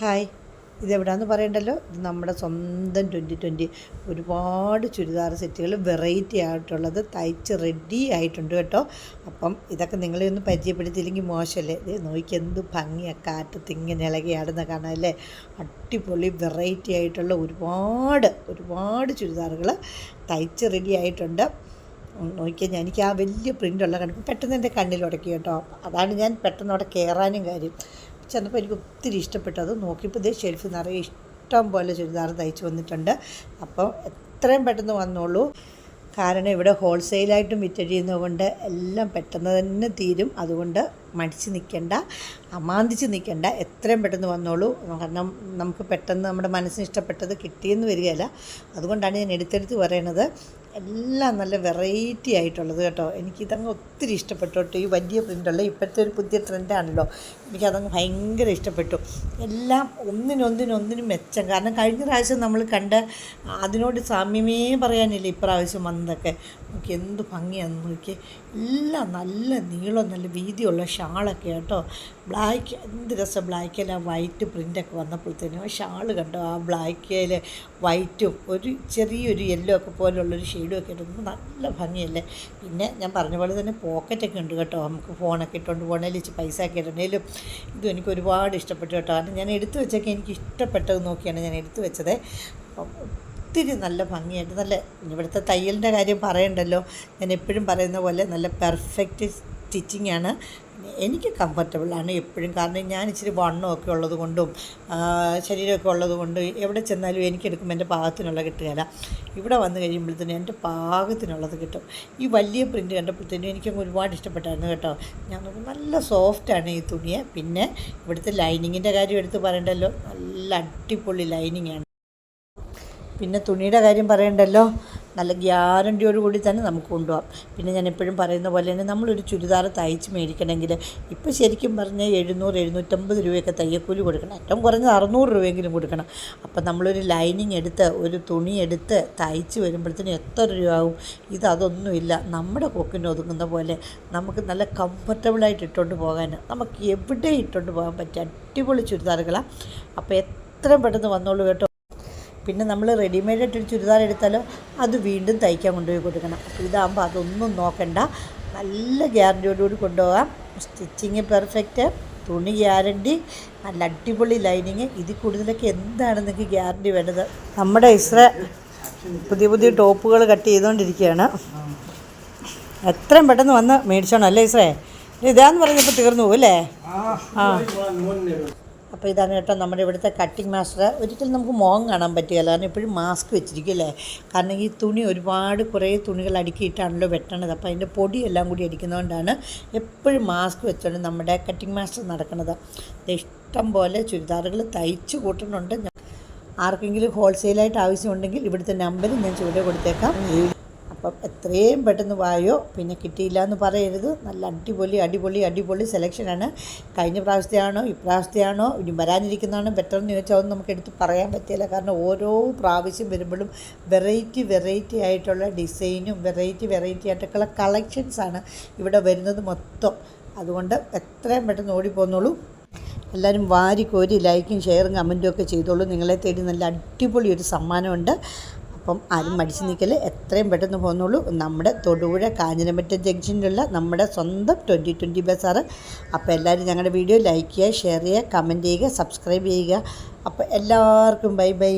Hi. ഇതെവിടാന്ന് പറയണ്ടല്ലോ? ഇത് നമ്മുടെ സ്വന്തം ട്വന്റി ട്വന്റി ഒരുപാട് ചുരിദാർ സെറ്റുകൾ വെറൈറ്റി ആയിട്ടുള്ളത് തയ്ച്ച് റെഡി ആയിട്ടുണ്ട് കേട്ടോ. അപ്പം ഇതൊക്കെ നിങ്ങളെ ഒന്ന് പരിചയപ്പെടുത്തിയില്ലെങ്കിൽ മോശമല്ലേ? ഇത് നോക്കി എന്ത് ഭംഗിയാണ് കാറ്റത്ത് ഇങ്ങനെ ഇളകിയാടുന്ന കാണാമല്ലേ അടിപൊളി വെറൈറ്റി ആയിട്ടുള്ള ഒരുപാട് ഒരുപാട് ചുരിദാറുകൾ തയ്ച്ച് റെഡി ആയിട്ടുണ്ട്. നോക്കിയാൽ ഞാൻ എനിക്ക് ആ വലിയ പ്രിന്റുള്ള കണ്ടപ്പോൾ പെട്ടെന്ന് എന്റെ കണ്ണിൽ ഉടക്കി കേട്ടോ. അതാണ് ഞാൻ പെട്ടെന്ന് അവിടെ കയറാനും കാര്യം. ചെന്നപ്പോൾ എനിക്ക് ഒത്തിരി ഇഷ്ടപ്പെട്ടു അത് നോക്കിയപ്പോൾ ഇതേ ഷെൽഫ് നിറയെ ഇഷ്ടം പോലെ ചുരിദാർ തയ്ച്ച് വന്നിട്ടുണ്ട്. അപ്പോൾ എത്രയും പെട്ടെന്ന് വന്നോളൂ. കാരണം ഇവിടെ ഹോൾസെയിലായിട്ടും വിറ്റഴിയുന്നതുകൊണ്ട് എല്ലാം പെട്ടെന്ന് തന്നെ തീരും. അതുകൊണ്ട് മടിച്ച് നിൽക്കണ്ട അമാന്തിച്ച് നിൽക്കണ്ട. എത്രയും പെട്ടെന്ന് വന്നോളൂ. കാരണം നമുക്ക് പെട്ടെന്ന് നമ്മുടെ മനസ്സിന് ഇഷ്ടപ്പെട്ടത് കിട്ടിയെന്ന് വരികയില്ല. അതുകൊണ്ടാണ് ഞാൻ എടുത്തെടുത്ത് പറയണത്. എല്ലാം നല്ല വെറൈറ്റി ആയിട്ടുള്ളത് കേട്ടോ. എനിക്കിതങ്ങ് ഒത്തിരി ഇഷ്ടപ്പെട്ടു കേട്ടോ. ഈ വലിയ പ്രിന്റുള്ള ഇപ്പോഴത്തെ ഒരു പുതിയ ട്രെൻഡാണല്ലോ എനിക്കതങ്ങ് ഭയങ്കര ഇഷ്ടപ്പെട്ടു. എല്ലാം ഒന്നിനൊന്നിനൊന്നിനും മെച്ചം. കാരണം കഴിഞ്ഞ പ്രാവശ്യം നമ്മൾ കണ്ട അതിനോട് സാമ്യമേ പറയാനില്ല ഇപ്രാവശ്യം വന്നതൊക്കെ. നോക്കി എന്ത് ഭംഗിയാണെന്ന് നോക്കി എല്ലാം നല്ല നീളം നല്ല വീതിയുള്ള ഷാളൊക്കെ കേട്ടോ. ബ്ലാക്ക് എന്ത് രസം ബ്ലാക്കിൽ ആ വൈറ്റ് പ്രിന്റൊക്കെ വന്നപ്പോഴത്തേനും ആ ഷാൾ കണ്ടോ? ആ ബ്ലാക്കിൽ വൈറ്റും ഒരു ചെറിയൊരു യെല്ലോ ഒക്കെ പോലുള്ളൊരു ഷെയ്ഡും ഒക്കെ നല്ല ഭംഗിയല്ലേ? പിന്നെ ഞാൻ പറഞ്ഞ പോലെ തന്നെ പോക്കറ്റൊക്കെ ഉണ്ട് കേട്ടോ. നമുക്ക് ഫോണൊക്കെ ഇട്ടുകൊണ്ട് പോകണേലും ഇച്ചിരി പൈസ ഒക്കെ ഇടണേലും ഇതും എനിക്ക് ഒരുപാട് ഇഷ്ടപ്പെട്ടു കേട്ടോ. കാരണം ഞാൻ എടുത്തു വെച്ചൊക്കെ എനിക്ക് ഇഷ്ടപ്പെട്ടത് നോക്കിയാണ് ഞാൻ എടുത്തു വെച്ചത്. ഒത്തിരി നല്ല ഭംഗിയായിട്ട് നല്ല ഇവിടുത്തെ തയ്യലിന്റെ കാര്യം പറയണ്ടല്ലോ. ഞാൻ എപ്പോഴും പറയുന്ന പോലെ നല്ല പെർഫെക്റ്റ് സ്റ്റിച്ചിങ് ആണ്. എനിക്ക് കംഫർട്ടബിളാണ് എപ്പോഴും. കാരണം ഞാൻ ഇച്ചിരി വണ്ണമൊക്കെ ഉള്ളത് കൊണ്ടും ശരീരമൊക്കെ ഉള്ളത് കൊണ്ടും എവിടെ ചെന്നാലും എനിക്കെടുക്കുമ്പോൾ എന്റെ പാകത്തിനുള്ള കിട്ടുകയില്ല ഇവിടെ വന്നു കഴിയുമ്പോഴത്തേനും എന്റെ പാകത്തിനുള്ളത് കിട്ടും. ഈ വലിയ പ്രിന്റ് കണ്ടപ്പോഴത്തേനും എനിക്കങ്ങ് ഒരുപാട് ഇഷ്ടപ്പെട്ടായിരുന്നു കേട്ടോ. ഞാൻ നോക്കും നല്ല സോഫ്റ്റാണ് ഈ തുണിയെ. പിന്നെ ഇവിടുത്തെ ലൈനിങ്ങിന്റെ കാര്യം എടുത്ത് പറയണ്ടല്ലോ? നല്ല അടിപൊളി ലൈനിങ്ങാണ്. പിന്നെ തുണിയുടെ കാര്യം പറയണ്ടല്ലോ? നല്ല ഗ്യാരണ്ടിയോട് കൂടി തന്നെ നമുക്ക് കൊണ്ടുപോകാം. പിന്നെ ഞാൻ എപ്പോഴും പറയുന്ന പോലെ തന്നെ നമ്മളൊരു ചുരിദാർ തയ്ച്ച് മേടിക്കണമെങ്കിൽ ഇപ്പോൾ ശരിക്കും പറഞ്ഞാൽ എഴുന്നൂറ് എഴുന്നൂറ്റമ്പത് രൂപയൊക്കെ തയ്യക്കൂലി കൊടുക്കണം. ഏറ്റവും കുറഞ്ഞത് അറുന്നൂറ് രൂപയെങ്കിലും കൊടുക്കണം. അപ്പം നമ്മളൊരു ലൈനിങ് എടുത്ത് ഒരു തുണി എടുത്ത് തയ്ച്ച് വരുമ്പോഴത്തേനും എത്ര രൂപയാവും? ഇത് അതൊന്നുമില്ല. നമ്മുടെ കൊക്കിന് ഒതുങ്ങുന്ന പോലെ നമുക്ക് നല്ല കംഫർട്ടബിളായിട്ട് ഇട്ടുകൊണ്ട് പോകാൻ നമുക്ക് എവിടെ ഇട്ടുകൊണ്ട് പോകാൻ പറ്റിയ അടിപൊളി ചുരിദാറുകളാണ്. അപ്പോൾ എത്രയും പെട്ടെന്ന് വന്നോളൂ കേട്ടോ. പിന്നെ നമ്മൾ റെഡിമെയ്ഡ് ഇട്ടൊരു ചുരിദാർ എടുത്താലോ അത് വീണ്ടും തയ്ക്കാൻ കൊണ്ടുപോയി കൊടുക്കണം. അപ്പോൾ ഇതാകുമ്പോൾ അതൊന്നും നോക്കണ്ട. നല്ല ഗ്യാരണ്ടിയോടുകൂടി കൊണ്ടുപോകാം. സ്റ്റിച്ചിങ് പെർഫെക്റ്റ് തുണി ഗ്യാരണ്ടി നല്ല അടിപൊളി ലൈനിങ്. ഇതിൽ കൂടുതലൊക്കെ എന്താണ് നിങ്ങൾക്ക് ഗ്യാരണ്ടി വേണ്ടത്? നമ്മുടെ ഇസ്ര പുതിയ പുതിയ ടോപ്പുകൾ കട്ട് ചെയ്തുകൊണ്ടിരിക്കുകയാണ്. എത്രയും പെട്ടെന്ന് വന്ന് മേടിച്ചോണം അല്ലേ ഇസ്രേ? ഇതാന്ന് പറഞ്ഞപ്പോൾ തീർന്നു പോകും അല്ലേ? ആ അപ്പോൾ ഇതാണ് കേട്ടോ നമ്മുടെ ഇവിടുത്തെ കട്ടിങ് മാസ്റ്റർ ഒരിക്കലും നമുക്ക് മുഖം കാണാൻ പറ്റുകയില്ല. കാരണം ഇപ്പോഴും മാസ്ക് വെച്ചിരിക്കും അല്ലേ? കാരണം ഈ തുണി ഒരുപാട് കുറേ തുണികൾ അടുക്കിയിട്ടാണല്ലോ വെട്ടണത്. അപ്പോൾ അതിന്റെ പൊടിയെല്ലാം കൂടി അടിക്കുന്നതുകൊണ്ടാണ് എപ്പോഴും മാസ്ക് വെച്ചുകൊണ്ട് നമ്മുടെ കട്ടിങ് മാസ്റ്റർ നടക്കുന്നത് ഇഷ്ടം പോലെ ചുരിദാറുകൾ തയ്ച്ച് കൂട്ടുന്നുണ്ട്. ആർക്കെങ്കിലും ഹോൾസെയിലായിട്ട് ആവശ്യമുണ്ടെങ്കിൽ ഇവിടുത്തെ നമ്പർ ഞാൻ ചുവടെ കൊടുത്തേക്കാം. അപ്പം എത്രയും പെട്ടെന്ന് വായോ പിന്നെ കിട്ടിയില്ല എന്ന് പറയരുത്. നല്ല അടിപൊളി അടിപൊളി അടിപൊളി സെലക്ഷനാണ്. കഴിഞ്ഞ പ്രാവശ്യത്തെയാണോ ഇപ്രാവശ്യത്തെയാണോ ഇനി വരാനിരിക്കുന്നതാണോ ബെറ്റർ എന്ന് ചോദിച്ചാൽ അതൊന്നും നമുക്ക് എടുത്ത് പറയാൻ പറ്റില്ല. കാരണം ഓരോ പ്രാവശ്യം വരുമ്പോഴും വെറൈറ്റി വെറൈറ്റി ആയിട്ടുള്ള ഡിസൈനും വെറൈറ്റി വെറൈറ്റി ആയിട്ടുള്ള കളക്ഷൻസാണ് ഇവിടെ വരുന്നത് മൊത്തം. അതുകൊണ്ട് എത്രയും പെട്ടെന്ന് ഓടിപ്പോന്നോളൂ എല്ലാവരും വാരി കോരി ലൈക്കും ഷെയറും കമന്റും ഒക്കെ ചെയ്തോളൂ. നിങ്ങളെ തേടി നല്ല അടിപൊളി ഒരു സമ്മാനമുണ്ട്. അപ്പം ആരും മടിച്ചു നിൽക്കൽ എത്രയും പെട്ടെന്ന് പോകുന്നുള്ളൂ നമ്മുടെ തൊടുപുഴ കാഞ്ഞിരമറ്റ ജംഗ്ഷനിലുള്ള നമ്മുടെ സ്വന്തം ട്വന്റി ട്വന്റി ബസ്സാറ് അപ്പോൾ എല്ലാവരും ഞങ്ങളുടെ വീഡിയോ ലൈക്ക് ചെയ്യുക ഷെയർ ചെയ്യുക കമന്റ് ചെയ്യുക സബ്സ്ക്രൈബ് ചെയ്യുക. അപ്പോൾ എല്ലാവർക്കും ബൈ ബൈ.